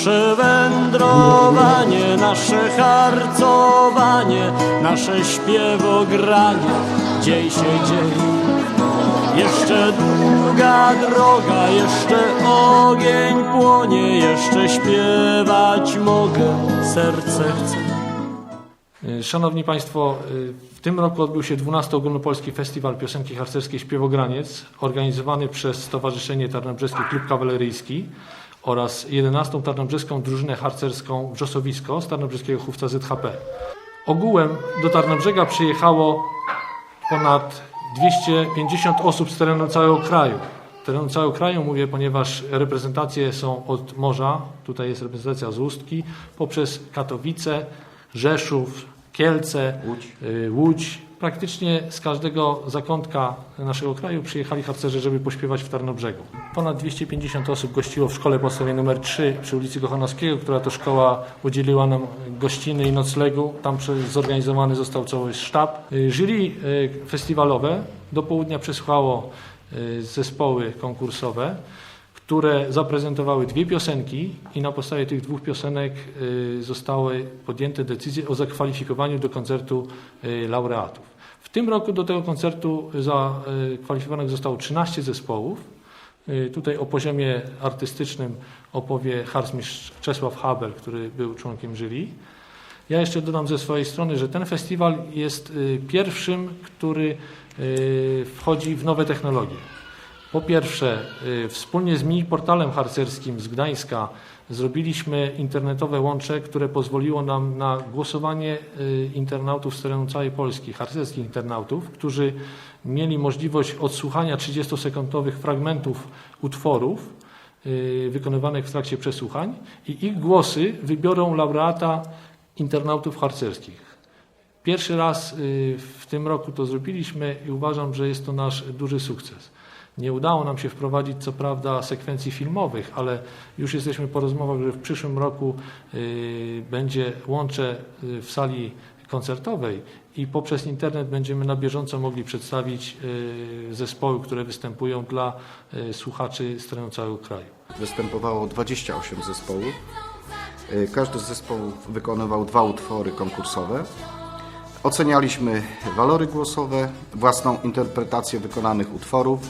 Nasze wędrowanie, nasze harcowanie, nasze śpiewogranie dzień się dzieje. Jeszcze długa droga, jeszcze ogień płonie, jeszcze śpiewać mogę, serce chce. Y, Szanowni Państwo, y, w tym roku odbył się 12 Ogólnopolski Festiwal Piosenki Harcerskiej Śpiewograniec, organizowany przez Stowarzyszenie Tarnobrzeski Klub Kawaleryjski oraz 11 Tarnobrzeską Drużynę Harcerską Wrzosowisko z Tarnobrzeskiego Chówca ZHP. Ogółem do Tarnobrzega przyjechało ponad 250 osób z terenu całego kraju. Terenu całego kraju mówię, ponieważ reprezentacje są od morza, tutaj jest reprezentacja z Ustki, poprzez Katowice, Rzeszów, Kielce, Łódź. y, Łódź. Praktycznie z każdego zakątka naszego kraju przyjechali harcerze, żeby pośpiewać w Tarnobrzegu. Ponad 250 osób gościło w szkole podstawowej nr 3 przy ulicy Kochanowskiego, która to szkoła udzieliła nam gościny i noclegu. Tam zorganizowany został cały sztab. Y, Jury y, festiwalowe do południa przesłuchało zespoły konkursowe, które zaprezentowały dwie piosenki i na podstawie tych dwóch piosenek zostały podjęte decyzje o zakwalifikowaniu do koncertu laureatów. W tym roku do tego koncertu zakwalifikowanych zostało 13 zespołów. Y, Tutaj o poziomie artystycznym opowie harcmistrz Czesław Haber, który był członkiem jury. Ja jeszcze dodam ze swojej strony, że ten festiwal jest y, pierwszym, który wchodzi w nowe technologie. Po pierwsze, y, wspólnie z mini portalem harcerskim z Gdańska zrobiliśmy internetowe łącze, które pozwoliło nam na głosowanie y, internautów z terenu całej Polski, harcerskich internautów, którzy mieli możliwość odsłuchania 30-sekundowych fragmentów utworów y, wykonywanych w trakcie przesłuchań i ich głosy wybiorą laureata internautów harcerskich. Pierwszy raz w tym roku to zrobiliśmy i uważam, że jest to nasz duży sukces. Nie udało nam się wprowadzić, co prawda, sekwencji filmowych, ale już jesteśmy po rozmowach, że w przyszłym roku y, będzie łącze y, w sali koncertowej i poprzez internet będziemy na bieżąco mogli przedstawić y, zespoły, które występują dla słuchaczy z terenu całego kraju. Występowało 28 zespołów. Każdy z zespołów wykonywał dwa utwory konkursowe. Ocenialiśmy walory głosowe, własną interpretację wykonanych utworów,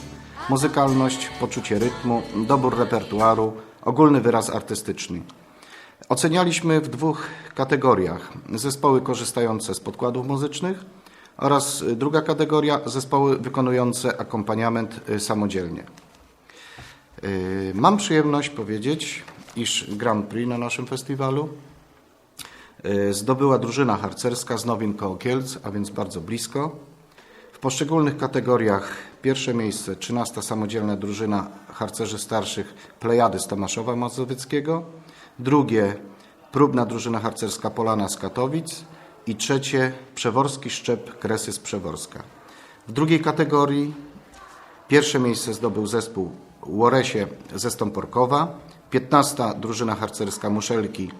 muzykalność, poczucie rytmu, dobór repertuaru, ogólny wyraz artystyczny. Ocenialiśmy w dwóch kategoriach: zespoły korzystające z podkładów muzycznych oraz druga kategoria zespoły wykonujące akompaniament y, samodzielnie. Y, Mam przyjemność powiedzieć, iż Grand Prix na naszym festiwalu y, zdobyła drużyna harcerska z Nowin koło a więc bardzo blisko. Poszczególnych kategoriach pierwsze miejsce 13 samodzielna drużyna harcerzy starszych Plejady z Tomaszowa Mazowieckiego, drugie próbna drużyna harcerska Polana z Katowic i trzecie Przeworski Szczep Kresy z Przeworska. W drugiej kategorii Pierwsze miejsce zdobył zespół Łoresie ze Stąporkowa, 15. drużyna harcerska Muszelki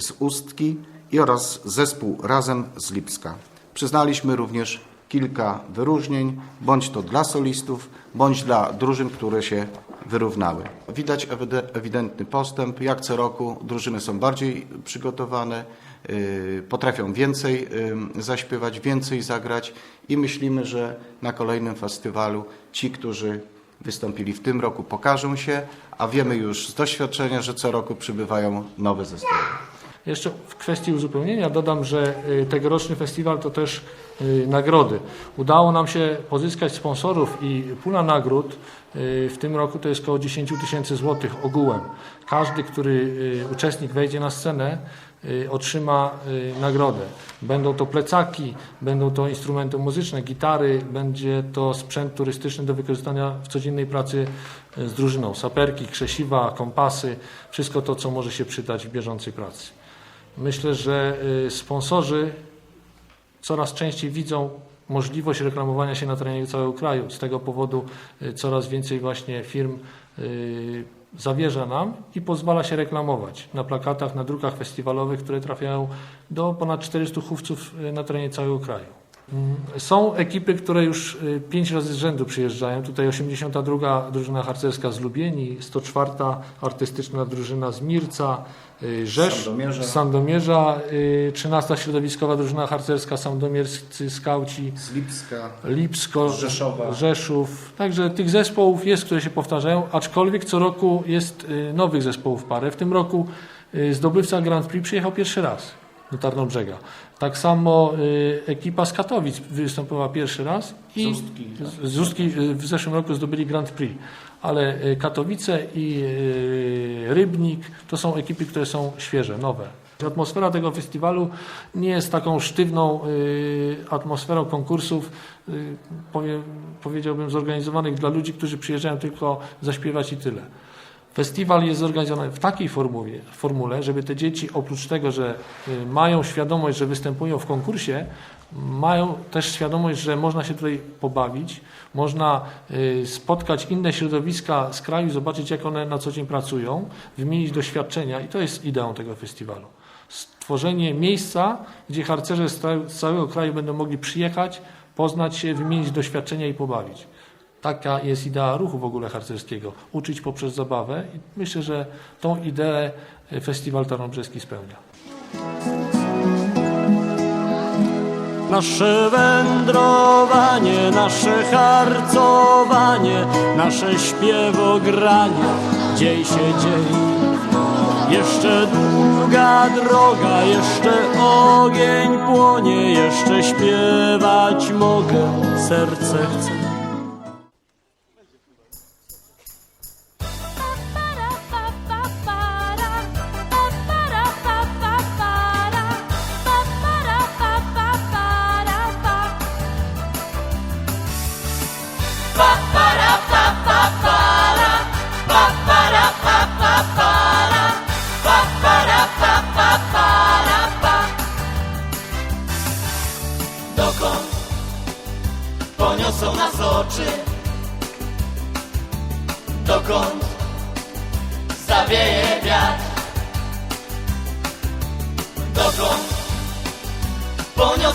z Ustki i oraz zespół Razem z Lipska. Przyznaliśmy również kilka wyróżnień, bądź to dla solistów, bądź dla drużyn, które się wyrównały. Widać ewide- ewidentny postęp. Jak co roku drużyny są bardziej przygotowane, yy, potrafią więcej yy, zaśpiewać, więcej zagrać i myślimy, że na kolejnym festiwalu ci, którzy wystąpili w tym roku, pokażą się, a wiemy już z doświadczenia, że co roku przybywają nowe zespoły. Jeszcze w kwestii uzupełnienia dodam, że y, tegoroczny festiwal to też y, nagrody. Udało nam się pozyskać sponsorów i pula nagród y, w tym roku to jest około 10 tysięcy złotych ogółem. Każdy, który y, uczestnik wejdzie na scenę, y, otrzyma y, nagrodę. Będą to plecaki, będą to instrumenty muzyczne, gitary, będzie to sprzęt turystyczny do wykorzystania w codziennej pracy y, z drużyną. Saperki, krzesiwa, kompasy, wszystko to, co może się przydać w bieżącej pracy. Myślę, że y, sponsorzy coraz częściej widzą możliwość reklamowania się na terenie całego kraju. Z tego powodu y, coraz więcej właśnie firm y, zawierza nam i pozwala się reklamować na plakatach, na drukach festiwalowych, które trafiają do ponad 400 chówców y, na terenie całego kraju. Są ekipy, które już pięć razy z rzędu przyjeżdżają. Tutaj 82. drużyna harcerska z Lubieni, 104. artystyczna drużyna z Mirca, Rzesz, Sandomierza. Sandomierza, y, 13. środowiskowa drużyna harcerska, sandomierscy skauci, Lipska. Lipsko, Rzeszowa. Rzeszów. Także tych zespołów jest, które się powtarzają, aczkolwiek co roku jest y, nowych zespołów parę. W tym roku y, zdobywca Grand Prix przyjechał pierwszy raz do Tarnobrzega. Tak samo y, ekipa z Katowic występowała pierwszy raz i z- Ustki y, w zeszłym roku zdobyli Grand Prix. Ale y, Katowice i y, Rybnik to są ekipy, które są świeże, nowe. Atmosfera tego festiwalu nie jest taką sztywną y, atmosferą konkursów, powie, powiedziałbym, zorganizowanych dla ludzi, którzy przyjeżdżają tylko zaśpiewać i tyle. Festiwal jest zorganizowany w takiej formule, żeby te dzieci oprócz tego, że mają świadomość, że występują w konkursie, mają też świadomość, że można się tutaj pobawić, można y, spotkać inne środowiska z kraju, zobaczyć jak one na co dzień pracują, wymienić doświadczenia i to jest ideą tego festiwalu. Stworzenie miejsca, gdzie harcerze z ca- z całego kraju będą mogli przyjechać, poznać się, wymienić doświadczenia i pobawić. Taka jest idea ruchu w ogóle harcerskiego. Uczyć poprzez zabawę i myślę, że tą ideę e, Festiwal Tarnobrzeski spełnia. Nasze wędrowanie, nasze harcowanie, nasze śpiewogranie dzień się dzieje. Jeszcze długa droga, jeszcze ogień płonie, jeszcze śpiewać mogę, serce chce.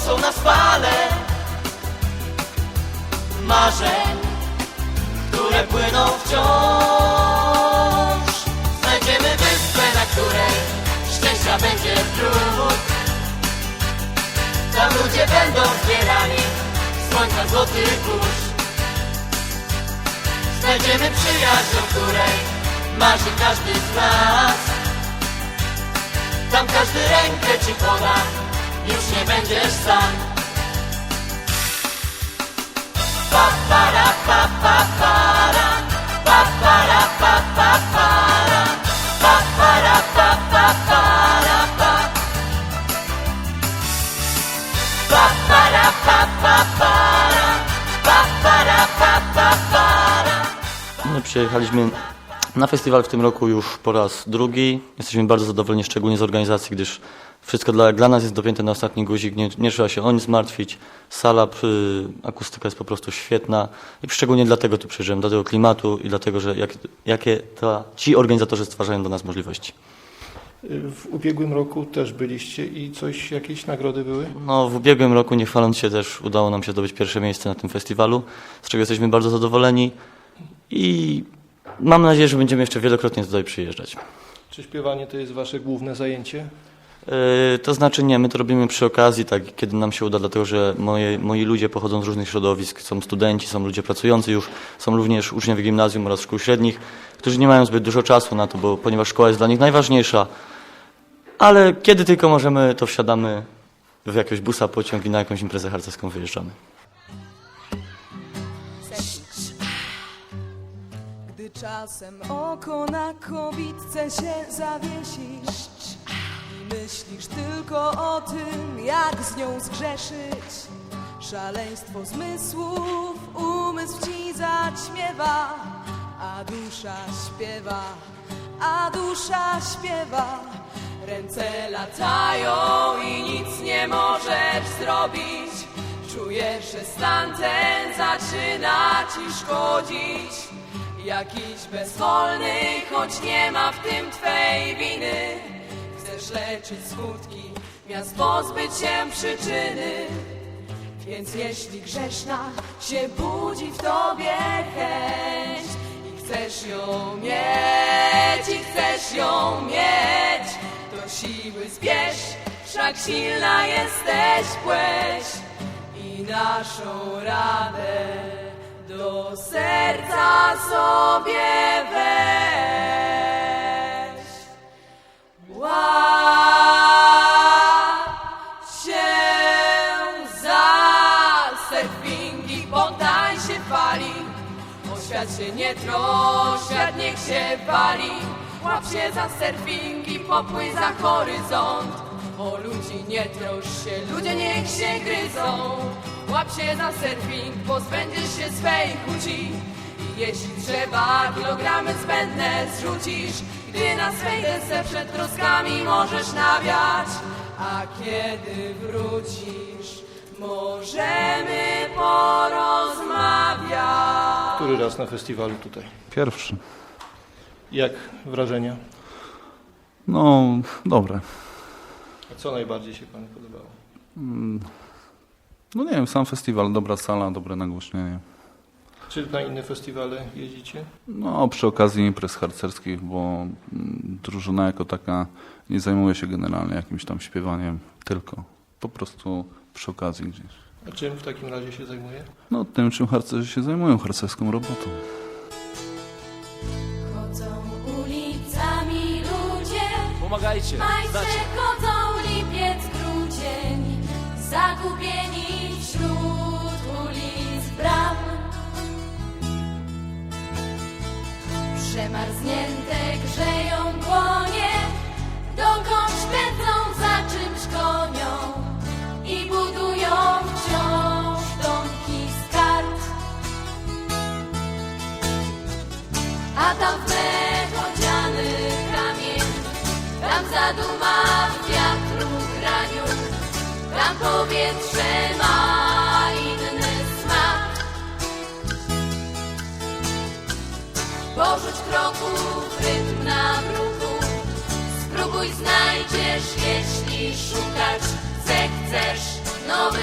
Poniosą nas fale marzeń, które płyną wciąż. Znajdziemy wyspę, na której szczęścia będzie trud. Tam ludzie będą zbierani Słońca złoty kurz Znajdziemy przyjaźń, o której Marzy każdy z nas Tam każdy rękę ci poda Już nie będziesz sam Pa para pa pa Pa przyjechaliśmy na festiwal w tym roku już po raz drugi. Jesteśmy bardzo zadowoleni, szczególnie z organizacji, gdyż wszystko dla, dla nas jest dopięte na ostatni guzik. Nie, nie trzeba się o nic martwić. Sala, y, akustyka jest po prostu świetna i szczególnie dlatego tu przyjeżdżałem, dla tego klimatu i dlatego, że jak, jakie ta, ci organizatorzy stwarzają dla nas możliwości. W ubiegłym roku też byliście i coś, jakieś nagrody były? No, w ubiegłym roku, nie chwaląc się, też udało nam się zdobyć pierwsze miejsce na tym festiwalu, z czego jesteśmy bardzo zadowoleni i mam nadzieję, że będziemy jeszcze wielokrotnie tutaj przyjeżdżać. Czy śpiewanie to jest wasze główne zajęcie? Yy, To znaczy nie, my to robimy przy okazji, tak, kiedy nam się uda, dlatego że moje, moi ludzie pochodzą z różnych środowisk, są studenci, są ludzie pracujący już, są również uczniowie gimnazjum oraz szkół średnich, którzy nie mają zbyt dużo czasu na to, bo, ponieważ szkoła jest dla nich najważniejsza, ale kiedy tylko możemy, to wsiadamy w jakiegoś busa, pociąg i na jakąś imprezę harcerską wyjeżdżamy. Czasem oko na kobitce się zawiesisz I myślisz tylko o tym, jak z nią zgrzeszyć. Szaleństwo zmysłów umysł ci zaćmiewa A dusza śpiewa, a dusza śpiewa. Ręce latają i nic nie możesz zrobić. Czujesz, że stan ten zaczyna ci szkodzić Jakiś bezwolny, choć nie ma w tym twej winy. Chcesz leczyć skutki, miast pozbyć się przyczyny. Więc jeśli grzeszna się budzi w tobie chęć i chcesz ją mieć, i chcesz ją mieć, to siły zbierz, wszak silna jesteś płeć i naszą radę do serca sobie weź. Łap się za surfingi, poddaj się fali. O świat się nie trosz, świat niech się wali. Łap się za surfingi, popłyj za horyzont. O ludzi nie trosz się, ludzie niech się gryzą. Łap się za surfing, pozbędziesz się swej chudzi. I jeśli trzeba, kilogramy zbędne zrzucisz. Gdy na swej desce przed troskami możesz nawiać. A kiedy wrócisz, możemy porozmawiać. Który raz na festiwalu tutaj? Pierwszy. Jak wrażenia? No, dobre. A co najbardziej się Panu podobało? No nie wiem, sam festiwal, dobra sala, dobre nagłośnienie. Czy na inne festiwale jeździcie? No, przy okazji imprez harcerskich, bo mm, drużyna jako taka nie zajmuje się generalnie jakimś tam śpiewaniem, tylko po prostu przy okazji gdzieś. A czym w takim razie się zajmuje? No, tym czym harcerzy się zajmują, harcerską robotą. Chodzą ulicami ludzie, Pomagajcie! chodzą lipiec, grudzień, zagubieni Przemarznięte grzeją dłonie,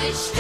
Christ.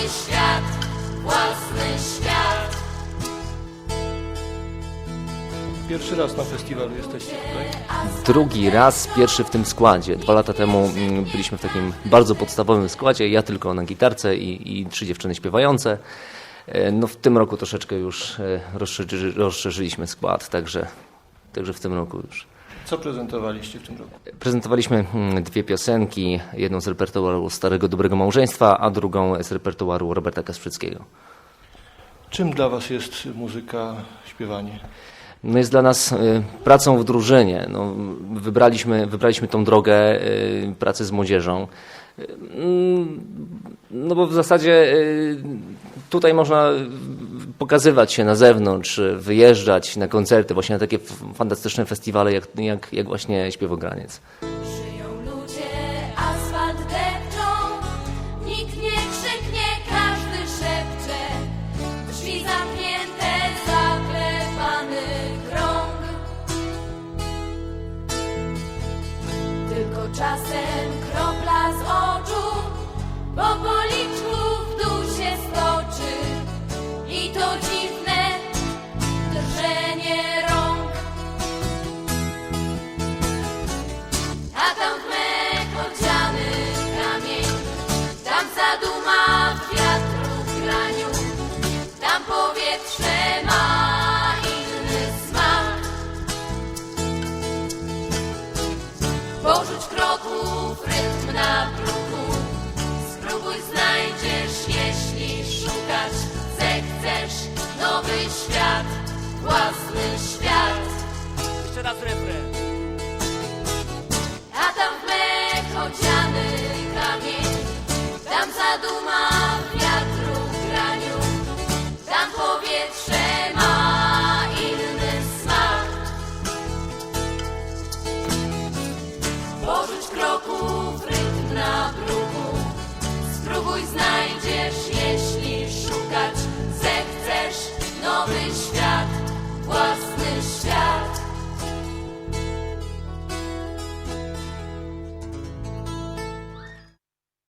Świat, własny świat. Pierwszy raz na festiwalu jesteście tutaj. drugi raz, pierwszy w tym składzie. Dwa lata temu mm, byliśmy w takim bardzo podstawowym składzie, ja tylko na gitarce i, i trzy dziewczyny śpiewające. E, No w tym roku troszeczkę już e, rozszerzy, rozszerzyliśmy skład, także, także w tym roku już. Co prezentowaliście w tym roku? Prezentowaliśmy mm, dwie piosenki, jedną z repertuaru Starego Dobrego Małżeństwa, a drugą z repertuaru Roberta Kasprzyckiego. Czym dla Was jest muzyka, śpiewanie? No jest dla nas y, pracą w drużynie. No, wybraliśmy, wybraliśmy tą drogę y, pracy z młodzieżą. Mm, No bo w zasadzie y, tutaj można pokazywać się na zewnątrz, wyjeżdżać na koncerty, właśnie na takie fantastyczne festiwale jak, jak, jak właśnie Śpiewograniec. świat, własny świat. Jeszcze raz refren. A tam w mech odziany kamień, tam zaduma